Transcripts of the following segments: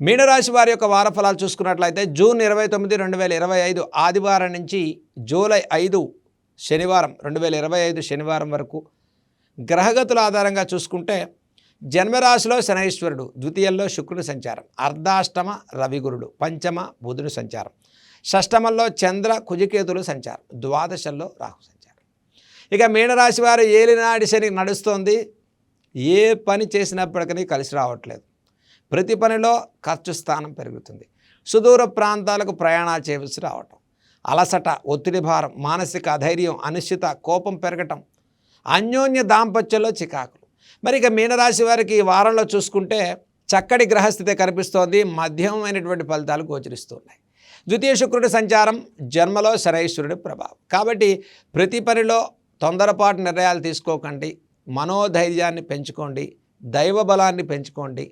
మీనరాశి వారి యొక్క వార ఫలాలు చూసుకున్నట్లయితే జూన్ ఇరవై తొమ్మిది రెండు వేల ఇరవై ఐదు ఆదివారం నుంచి జూలై ఐదు శనివారం రెండు వేల ఇరవై ఐదు శనివారం వరకు గ్రహగతుల ఆధారంగా చూసుకుంటే జన్మరాశిలో శనైశ్వరుడు ద్వితీయంలో శుక్రుడు సంచారం అర్ధాష్టమ రవిగురుడు పంచమ బుధుడు సంచారం షష్టమంలో చంద్ర కుజికేతులు సంచారం ద్వాదశంలో రాహు సంచారం. ఇక మీనరాశి వారు ఏలినాడి శని నడుస్తోంది ఏ పని చేసినప్పటికీ కలిసి రావట్లేదు. ప్రతి పనిలో ఖర్చు స్థానం పెరుగుతుంది. సుదూర ప్రాంతాలకు ప్రయాణాలు చేయవలసి రావటం అలసట ఒత్తిడి భారం మానసిక అధైర్యం అనిశ్చిత కోపం పెరగటం అన్యోన్య దాంపత్యంలో చికాకులు. మరి ఇక మీనరాశి వారికి ఈ వారంలో చూసుకుంటే చక్కటి గ్రహస్థితి కనిపిస్తోంది. మధ్యమైనటువంటి ఫలితాలు గోచరిస్తున్నాయి. ద్వితీయ శుక్రుడి సంచారం జన్మలో శరైశ్వరుడి ప్రభావం. కాబట్టి ప్రతి పనిలో తొందరపాటు నిర్ణయాలు తీసుకోకండి. మనోధైర్యాన్ని పెంచుకోండి. దైవ బలాన్ని పెంచుకోండి.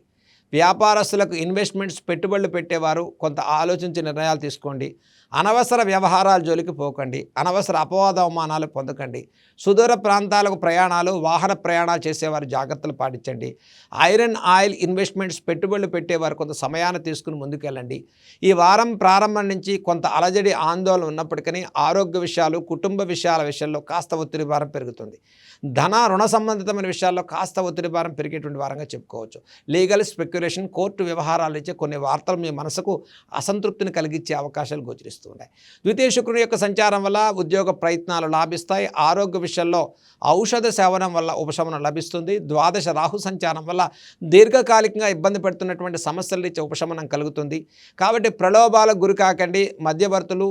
వ్యాపారస్తులకు ఇన్వెస్ట్మెంట్స్ పెట్టుబడులు పెట్టేవారు. కొంత ఆలోచించి నిర్ణయాలు తీసుకోండి. అనవసర వ్యవహారాల జోలికి పోకండి. అనవసర అపవాద అవమానాలు పొందకండి. సుదూర ప్రాంతాలకు ప్రయాణాలు వాహన ప్రయాణాలు చేసేవారు జాగ్రత్తలు పాటించండి. ఐరన్ ఆయిల్ ఇన్వెస్ట్మెంట్స్ పెట్టుబడులు పెట్టేవారు కొంత సమయాన్ని తీసుకుని ముందుకెళ్ళండి. ఈ వారం ప్రారంభం నుంచి కొంత అలజడి ఆందోళన ఉన్నప్పటికీ ఆరోగ్య విషయాలు కుటుంబ విషయాల విషయంలో కాస్త ఒత్తిడి భారం పెరుగుతుంది. ధన రుణ సంబంధితమైన విషయాల్లో కాస్త ఒత్తిడి భారం పెరిగేటువంటి వారంగా చెప్పుకోవచ్చు. లీగల్ స్పెక్యులేషన్ కోర్టు వ్యవహారాలు ఇచ్చే కొన్ని వార్తలు మీ మనసుకు అసంతృప్తిని కలిగించే అవకాశాలు గోచరిస్తూ ఉంటాయి ద్వితీయ శుక్రుని యొక్క సంచారం వల్ల ఉద్యోగ ప్రయత్నాలు లాభిస్తాయి. ఆరోగ్య విషయంలో ఔషధ సేవనం వల్ల ఉపశమనం లభిస్తుంది. ద్వాదశ రాహు సంచారం వల్ల దీర్ఘకాలికంగా ఇబ్బంది పెడుతున్నటువంటి సమస్యల ఇచ్చే ఉపశమనం కలుగుతుంది. కాబట్టి ప్రలోభాలకు గురి కాకండి. మధ్యవర్తులు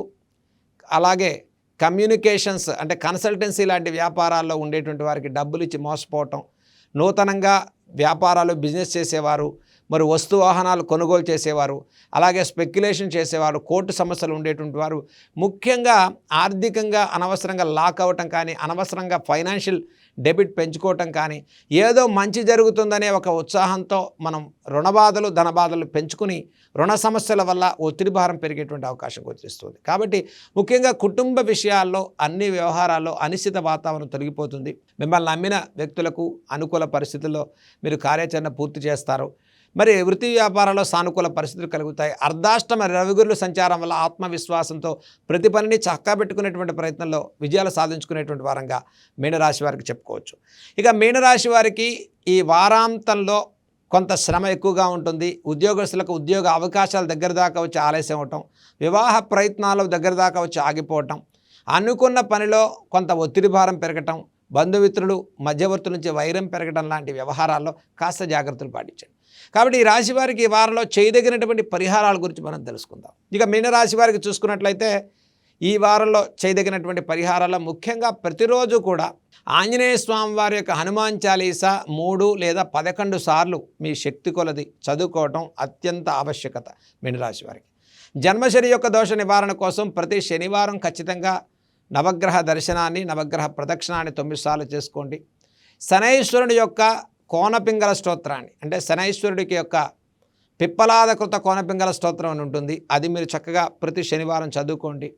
అలాగే కమ్యూనికేషన్స్ అంటే కన్సల్టెన్సీ లాంటి వ్యాపారాల్లో ఉండేటువంటి వారికి డబ్బులు ఇచ్చి మోసపోవటం నూతనంగా వ్యాపారాలు బిజినెస్ చేసేవారు మరి వస్తు వాహనాలు కొనుగోలు చేసేవారు అలాగే స్పెక్యులేషన్ చేసేవారు కోర్టు సమస్యలు ఉండేటువంటి వారు. ముఖ్యంగా ఆర్థికంగా అనవసరంగా లాక్ అవ్వటం కానీ అనవసరంగా ఫైనాన్షియల్ డెబిట్ పెంచుకోవటం కానీ ఏదో మంచి జరుగుతుందనే ఒక ఉత్సాహంతో మనం రుణబాధలు ధనబాధలు పెంచుకుని రుణ సమస్యల వల్ల ఒత్తిడి భారం పెరిగేటువంటి అవకాశం గోచరిస్తుంది కాబట్టి ముఖ్యంగా కుటుంబ విషయాల్లో అన్ని వ్యవహారాల్లో అనిశ్చిత వాతావరణం తొలగిపోతుంది. మిమ్మల్ని నమ్మిన వ్యక్తులకు అనుకూల పరిస్థితుల్లో మీరు కార్యాచరణ పూర్తి చేస్తారు. మరి వృత్తి వ్యాపారాల్లో సానుకూల పరిస్థితులు కలుగుతాయి. అర్ధాష్టమ రవిగురుల సంచారం వల్ల ఆత్మవిశ్వాసంతో ప్రతి పనిని చక్కబెట్టుకునేటువంటి ప్రయత్నంలో విజయాలు సాధించుకునేటువంటి వారంగా మీనరాశి వారికి చెప్పుకోవచ్చు. ఇక మీనరాశి వారికి ఈ వారాంతంలో కొంత శ్రమ ఎక్కువగా ఉంటుంది. ఉద్యోగస్తులకు ఉద్యోగ అవకాశాలు దగ్గర దాకా వచ్చి ఆలస్యం అవటం వివాహ ప్రయత్నాలు దగ్గర దాకా వచ్చి ఆగిపోవటం అనుకున్న పనిలో కొంత ఒత్తిడి భారం పెరగటం బంధుమిత్రులు మధ్యవర్తుల నుంచి వైరం పెరగడం లాంటి వ్యవహారాల్లో కాస్త జాగ్రత్తలు పాటించండి. కాబట్టి ఈ రాశి వారికి ఈ వారంలో చేయదగినటువంటి పరిహారాల గురించి మనం తెలుసుకుందాం. ఇక మీనరాశి వారికి చూసుకున్నట్లయితే ఈ వారంలో చేయదగినటువంటి పరిహారాల్లో ముఖ్యంగా ప్రతిరోజు కూడా ఆంజనేయ స్వామి వారి యొక్క హనుమాన్ చాలీసా మూడు లేదా పదకొండు సార్లు మీ శక్తి కొలది చదువుకోవటం అత్యంత ఆవశ్యకత మీనరాశి వారికి. జన్మశని యొక్క దోష నివారణ కోసం ప్రతి శనివారం ఖచ్చితంగా నవగ్రహ దర్శనాన్ని నవగ్రహ ప్రదక్షిణాన్ని తొమ్మిది సార్లు చేసుకోండి. శనైశ్వరుని యొక్క కోనపింగల స్తోత్రాన్ని. అంటే శనైశ్వరుడికి యొక్క పిప్పలాదకృత కోనపింగల స్తోత్రం అని ఉంటుంది. అది మీరు చక్కగా ప్రతి శనివారం చదువుకోండి.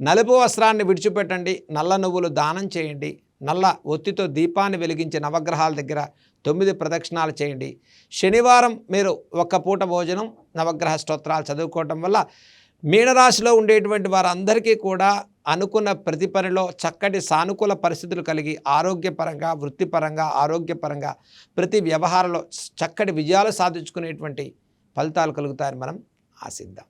నలుపు వస్త్రాన్ని విడిచిపెట్టండి. నల్ల నువ్వులు దానం చేయండి. నల్ల ఒత్తితో దీపాన్ని వెలిగించి నవగ్రహాల దగ్గర తొమ్మిది ప్రదక్షిణాలు చేయండి. శనివారం మీరు ఒక్క పూట భోజనం నవగ్రహ స్తోత్రాలు చదువుకోవటం వల్ల మీనరాశిలో ఉండేటువంటి వారందరికీ కూడా అనుకున్న ప్రతి పనిలో చక్కటి సానుకూల పరిస్థితులు కలిగి ఆరోగ్యపరంగా వృత్తిపరంగా ఆరోగ్యపరంగా ప్రతి వ్యవహారంలో చక్కటి విజయాలు సాధించుకునేటువంటి ఫలితాలు కలుగుతాయని మనం ఆశిద్దాం.